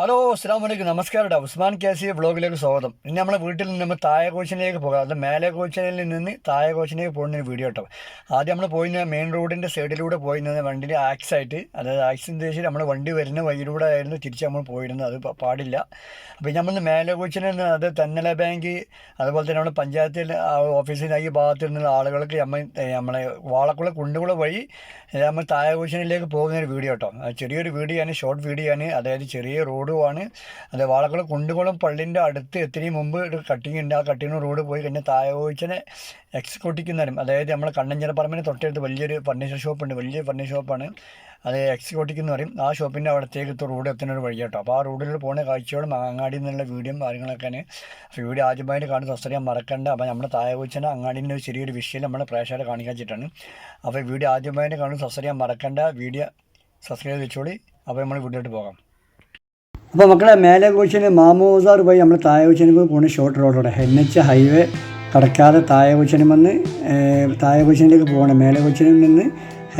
Hello അസ്സാം വലൈക്കും നമസ്കാരം ഡാ ഉസ്മാൻ കേസി വ്ളോഗിലേക്ക് സ്വാഗതം. ഇന്ന് നമ്മളെ വീട്ടിൽ നിന്ന് നമ്മൾ താഴെ കോച്ചിലേക്ക് പോകാം. അത് മേലെ കോച്ചിനിൽ നിന്ന് താഴെ കോച്ചിലേക്ക് പോകുന്ന വീഡിയോ കേട്ടോ ആദ്യം നമ്മൾ പോയിരുന്ന മെയിൻ റോഡിന്റെ സൈഡിലൂടെ പോയിരുന്നത് വണ്ടിന്റെ ആക്സ് ആയിട്ട്. അതായത് ആക്സിന് ഉദ്ദേശിച്ച് നമ്മൾ വണ്ടി വരുന്ന വഴിയിലൂടെ ആയിരുന്നു തിരിച്ച് നമ്മൾ പോയിരുന്നത്. അത് പാടില്ല. അപ്പോൾ നമ്മൾ മേലെ കോച്ചിനിൽ നിന്ന് അത് തന്നല ബാങ്ക് അതുപോലെ തന്നെ നമ്മൾ പഞ്ചായത്തിൽ ഓഫീസിൽ ഈ ഭാഗത്ത് നിന്നുള്ള ആളുകൾക്ക് നമ്മൾ നമ്മളെ വാളക്കുള കുണ്ടുകുള വഴി നമ്മൾ താഴെ കോച്ചിനിലേക്ക് പോകുന്ന ഒരു വീഡിയോ കേട്ടോ ചെറിയൊരു വീഡിയോ ആണ് ഷോർട്ട് വീഡിയോ ആണ്. അതായത് ചെറിയ റോഡുമാണ് അത് വാളക്കുളം കുണ്ടുകുളം പള്ളിന്റെ അടുത്ത് എത്തിനും മുമ്പ് ഒരു കട്ടിങ് ഉണ്ട്. ആ കട്ടിങ്ങിന് റോഡ് പോയി കഴിഞ്ഞാൽ താഴെ കോച്ചിനെ അതായത് നമ്മൾ കണ്ണഞ്ചന പറമ്പിന് തൊട്ടടുത്ത് വലിയൊരു ഫർണിച്ചർ ഷോപ്പുണ്ട് വലിയ ഫർണിച്ചർ ഷോപ്പാണ് അത് എക്സിക്യൂട്ടിക്ക് എന്ന് പറയും. ആ ഷോപ്പിന്റെ അവിടത്തേക്ക് റോഡ് എത്തുന്ന ഒരു വഴി കേട്ടോ. അപ്പോൾ ആ റോഡിൽ പോകുന്ന കാഴ്ചകളും അങ്ങാടി നിന്നുള്ള വീഡിയോ കാര്യങ്ങളൊക്കെയാണ് അപ്പോൾ വീഡിയോ ആദ്യമായിട്ട് കാണുന്ന സബ്സ്ക്രൈബ് മറക്കണ്ട. അപ്പോൾ നമ്മുടെ താഴെ വെച്ചാൽ അങ്ങാടിന്റെ ഒരു ചെറിയൊരു വിഷയം നമ്മുടെ പ്രേക്ഷകരെ കാണിക്കാൻ വെച്ചിട്ടാണ്. അപ്പോൾ വീഡിയോ ആദ്യമായിട്ട് കാണുന്ന സബ്സ്ക്രൈബ് മറക്കണ്ട. വീഡിയോ സബ്സ്ക്രൈബ് വെച്ചോളി. അപ്പോൾ നമ്മൾ വീഡിയോട്ട് പോകാം. അപ്പോൾ മക്കളെ മേലെ കോച്ചിന് മാമോസാർ പോയി നമ്മൾ കോച്ചിന് പോണ ഷോർട്ട് റോഡോടെ എൻ എച്ച് ഹൈവേ കടക്കാതെ താഴെ കൊച്ചിന് വന്ന് താഴെ കൊച്ചിനിലേക്ക് പോകണം. മേലെ കൊച്ചിനിൽ നിന്ന്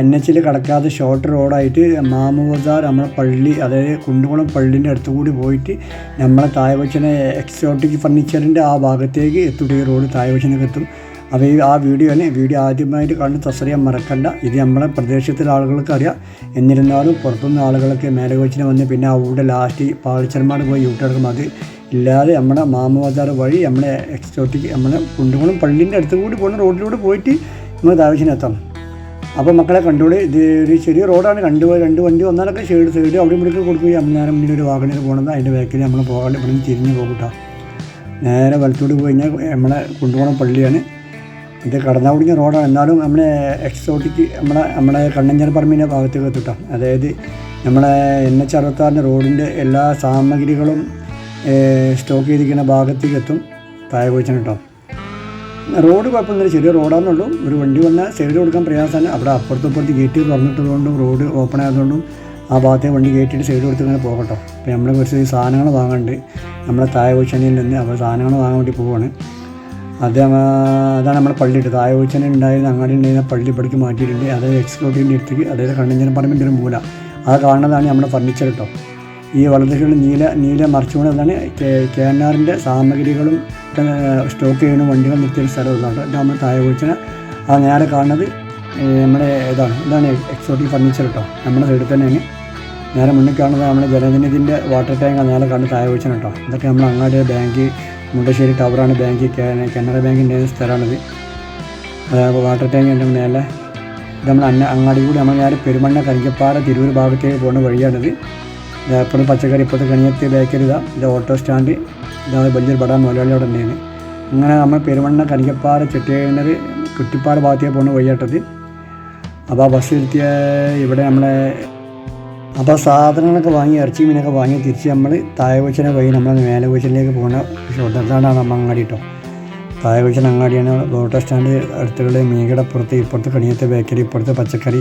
എൻ എച്ചിൽ കടക്കാതെ ഷോർട്ട് റോഡായിട്ട് മാമോസാർ നമ്മളെ പള്ളി അതായത് കുണ്ടുകുളം പള്ളീന്റെ അടുത്ത് കൂടി പോയിട്ട് നമ്മളെ താഴെ കൊച്ചിനെ എക്സോട്ടിക് ഫർണിച്ചറിന്റെ ആ ഭാഗത്തേക്ക് എത്തുകയും റോഡ് താഴെ കൊച്ചിനൊക്കെ എത്തും. അപ്പോൾ ഈ ആ വീഡിയോ തന്നെ വീഡിയോ ആദ്യമായിട്ട് കണ്ട് തസ്സറിയാൻ മറക്കണ്ട. ഇത് നമ്മളെ പ്രദേശത്തിലെ ആളുകൾക്ക് അറിയാം. എന്നിരുന്നാലും പുറത്തുനിന്ന് ആളുകളൊക്കെ മേലകോച്ചിന് വന്ന് പിന്നെ അവിടെ ലാസ്റ്റ് പാളിച്ചന്മാർ പോയി യൂട്ടെടുക്കും അത് ഇല്ലാതെ നമ്മുടെ മാമബസാർ വഴി നമ്മളെ എക്സോട്ടിക് നമ്മളെ കുണ്ടുകുളം പള്ളിന്റെ അടുത്ത് കൂടി പോകുന്ന റോഡിലൂടെ പോയിട്ട് നമ്മൾ താവശ്യത്തിനെത്താം അപ്പോൾ മക്കളെ കണ്ടോളി ഇത് ഒരു ചെറിയ റോഡാണ്. രണ്ട് രണ്ട് വണ്ടി വന്നാലൊക്കെ സൈഡ് സൈഡ് അവിടെ ഇവിടേക്ക് കൊടുക്കുകയും അമ്മനാരം മുന്നിൽ ഒരു വാഹനം പോകണമെന്ന് അതിന്റെ ബാക്കിൽ നമ്മൾ പോകാണ്ട് ഇവിടെ നിന്ന് തിരിഞ്ഞ് പോകട്ടോ നേരെ വലത്തോട്ട് പോയി കഴിഞ്ഞാൽ നമ്മളെ കുണ്ടുകോണം പള്ളിയാണ്. ഇത് കടന്നാകുടിഞ്ഞ റോഡാണ്. എന്നാലും നമ്മളെ എക്സോട്ടിക്ക് നമ്മളെ നമ്മളെ കണ്ണഞ്ചന പറമ്പിന്റെ ഭാഗത്തേക്ക് എത്തിട്ടാണ് അതായത് നമ്മളെ എൻ എച്ച് അറുപത്താറിന്റെ റോഡിന്റെ എല്ലാ സാമഗ്രികളും സ്റ്റോക്ക് ചെയ്തിരിക്കുന്ന ഭാഗത്തേക്ക് എത്തും. താഴെ കുഴിച്ചിട്ടോ റോഡ് കുഴപ്പമൊന്നുമില്ല. ചെറിയ റോഡാണെന്നുള്ളൂ ഒരു വണ്ടി വന്നാൽ സൈഡ് കൊടുക്കാൻ പ്രയാസമാണ് അവിടെ അപ്പുറത്തും ഇപ്പുറത്ത് ഗേറ്റ് തുറന്നിട്ടതുകൊണ്ടും റോഡ് ഓപ്പൺ ആയതുകൊണ്ടും ആ ഭാഗത്തെ വണ്ടി കയറ്റിയിട്ട് സൈഡ് കൊടുത്ത് ഇങ്ങനെ പോകട്ടോ അപ്പോൾ നമ്മൾ കുറച്ച് സാധനങ്ങൾ വാങ്ങാനുണ്ട്. നമ്മളെ താഴെ കൊച്ചനിയിൽ നിന്ന് അപ്പോൾ സാധനങ്ങൾ വാങ്ങാൻ വേണ്ടി പോവാണ്. അത് അതാണ് നമ്മുടെ പള്ളി എടുത്തത് താഴെ കൊച്ചനെ ഉണ്ടായിരുന്ന അങ്ങാടി ഉണ്ടായിരുന്ന പള്ളി ഇവിടേക്ക് മാറ്റിയിട്ടുണ്ട്. അതായത് എക്സിക്യൂട്ടീവിന്റെ അടുത്തേക്ക് അതായത് കണ്ണഞ്ചന പറമ്പിന്റെ ഒരു മൂല. അത് കാണുന്നതാണ് നമ്മുടെ ഫർണിച്ചർ കേട്ടോ ഈ വലതുകൾ നീല നീല മറിച്ചുകൊണ്ട് അതാണ് കെ എൻ ആറിന്റെ സാമഗ്രികളും സ്റ്റോക്ക് ചെയ്യുന്ന വണ്ടികൾ നിർത്തിയ സ്ഥലം ഇതാണ് ഇത് നമ്മൾ താഴെ കുഴിച്ചിന് ആ നേരെ കാണുന്നത് നമ്മുടെ ഇതാണ്. ഇതാണ് എക്സോട്ടിക് ഫർണിച്ചർ കേട്ടോ നമ്മുടെ സൈഡിൽ തന്നെയാണ്. നേരെ മുന്നിൽ കാണുന്നത് നമ്മുടെ ജലനിധിന്റെ വാട്ടർ ടാങ്ക് നേരെ കാണുന്ന താഴെ വെച്ചാണ് കേട്ടോ ഇതൊക്കെ നമ്മൾ അങ്ങാടി ബാങ്ക് മുണ്ടശ്ശേരി ടവറാണ് ബാങ്ക് കാനറ ബാങ്കിന്റെ സ്ഥലമാണിത്. വാട്ടർ ടാങ്ക് ഉണ്ട് മേലെ. ഇത് നമ്മൾ അന്ന അങ്ങാടി കൂടി നമ്മൾ ഞാൻ പെരുമണ്ണ കരിക്കപ്പാറ തിരൂർ ഭാഗത്തേക്ക് പോകുന്ന വഴിയാണിത്. ഇപ്പുറത്ത് പച്ചക്കറി ഇപ്പോഴത്തെ കണിയത്ത് ബേക്കറി ഇതാ. ഇത് ഓട്ടോ സ്റ്റാൻഡ്. ഇതാ വലിയൊരു ബടാ മുതലാളി അവിടെ ഉണ്ടായിരുന്നു അങ്ങനെ നമ്മൾ പെരുമണ്ണ കരിക്കപ്പാറ ചെട്ടിയണർ കുറ്റിപ്പാറ ഭാഗത്തേക്ക് പോകുന്ന വഴിയാട്ടത്. അപ്പോൾ ആ ബസ് നിർത്തിയ ഇവിടെ നമ്മളെ അപ്പോൾ സാധനങ്ങളൊക്കെ വാങ്ങി ഇറച്ചി മീനൊക്കെ വാങ്ങി തിരിച്ച് നമ്മൾ തായവച്ചനെ വഴി നമ്മൾ മേലെ കൊച്ചിലേക്ക് പോകുന്ന ഷോട്ട് അതാണ് നമ്മൾ അങ്ങാടി കേട്ടോ തായവച്ചൻ അങ്ങാടിയാണ് ഓട്ടോ സ്റ്റാൻഡ് അടുത്തുള്ള മീകട പുറത്ത് ഇപ്പുറത്ത് കണിയത്തെ ബേക്കറി ഇപ്പുറത്ത് പച്ചക്കറി.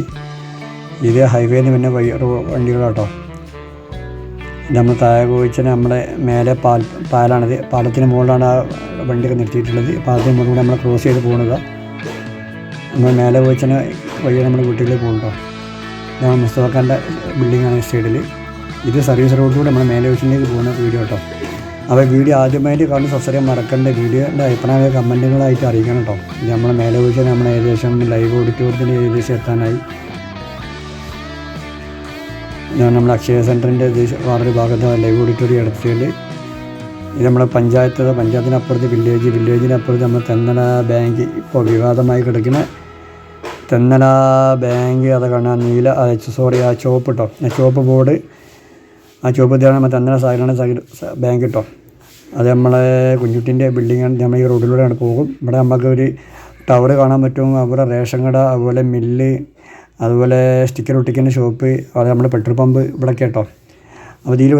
ഇത് ഹൈവേന്ന് പിന്നെ വഴി വണ്ടികളാട്ടോ നമ്മൾ താഴെ നമ്മുടെ മേലെ പാൽ പാലാണിത് പാലത്തിന് മുകളിലാണ് ആ വണ്ടിയൊക്കെ നിർത്തിയിട്ടുള്ളത്. പാലത്തിന് മുകളിലൂടെ നമ്മൾ ക്രോസ് ചെയ്ത് പോകുന്നത് നമ്മൾ മേലെ കോഴിച്ചിന് വഴി നമ്മുടെ വീട്ടിലേക്ക് പോകുന്നുണ്ടോ ഇതാണ് മുസ്തഫക്കാന്റെ ബിൽഡിങ്ങാണ് സൈഡിൽ ഇത് സർവീസ് റോഡിലൂടെ നമ്മൾ മേലെ വീട്ടിലേക്ക് പോകുന്ന വീഡിയോ കേട്ടോ അപ്പോൾ വീഡിയോ ആദ്യമായിട്ട് കാണുന്ന സബ്സ്ക്രൈബ് മറക്കേണ്ട. വീഡിയോന്റെ അഭിപ്രായ കമന്റുകളായിട്ട് അറിയിക്കണം കേട്ടോ നമ്മൾ മേലെ കോഴിച്ചിന് നമ്മൾ ഏകദേശം ലൈവ് ഓഡിറ്റോറിയത്തിന് ഏകദേശം എത്താനായി. ഞാൻ നമ്മുടെ അക്ഷയ സെന്ററിന്റെ വേറൊരു ഭാഗത്ത് ലൈവ് ഓഡിറ്റോറിയം എടുത്തിട്ടുണ്ട്. ഇത് നമ്മുടെ പഞ്ചായത്ത് പഞ്ചായത്തിനപ്പുറത്ത് വില്ലേജ് വില്ലേജിനപ്പുറത്ത് നമ്മൾ തെന്നല ബാങ്ക് ഇപ്പോൾ വിവാദമായി കിടക്കുന്ന തെന്നല ബാങ്ക് അത് കാണാം നീല സോറി ആ ചുവപ്പ് കേട്ടോ ആ ചുവപ്പ് ബോർഡ് ആ ചുവപ്പ് ഇതാണ് നമ്മൾ തെന്നല സൈഡ് ബാങ്ക് കേട്ടോ അത് നമ്മളെ കുഞ്ഞുട്ടിന്റെ ബിൽഡിങ്ങാണ് നമ്മൾ ഈ റോഡിലൂടെയാണ് പോകും. ഇവിടെ നമുക്ക് ഒരു ടവർ കാണാൻ പറ്റും. അവിടെ റേഷൻ കട അതുപോലെ മില്ല് അതുപോലെ സ്റ്റിക്കർ ഒട്ടിക്കുന്ന ഷോപ്പ് അത് നമ്മുടെ പെട്രോൾ പമ്പ് ഇവിടെ കേട്ടോ അപ്പോൾ ഇതിൽ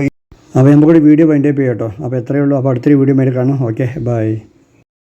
അപ്പോൾ നമുക്കൊരു വീഡിയോ വൈൻഡപ്പ് ചെയ്യാം കേട്ടോ അപ്പോൾ എത്രയേ ഉള്ളൂ. അപ്പോൾ അടുത്തൊരു വീഡിയോ മേലെ കാണാം. Okay bye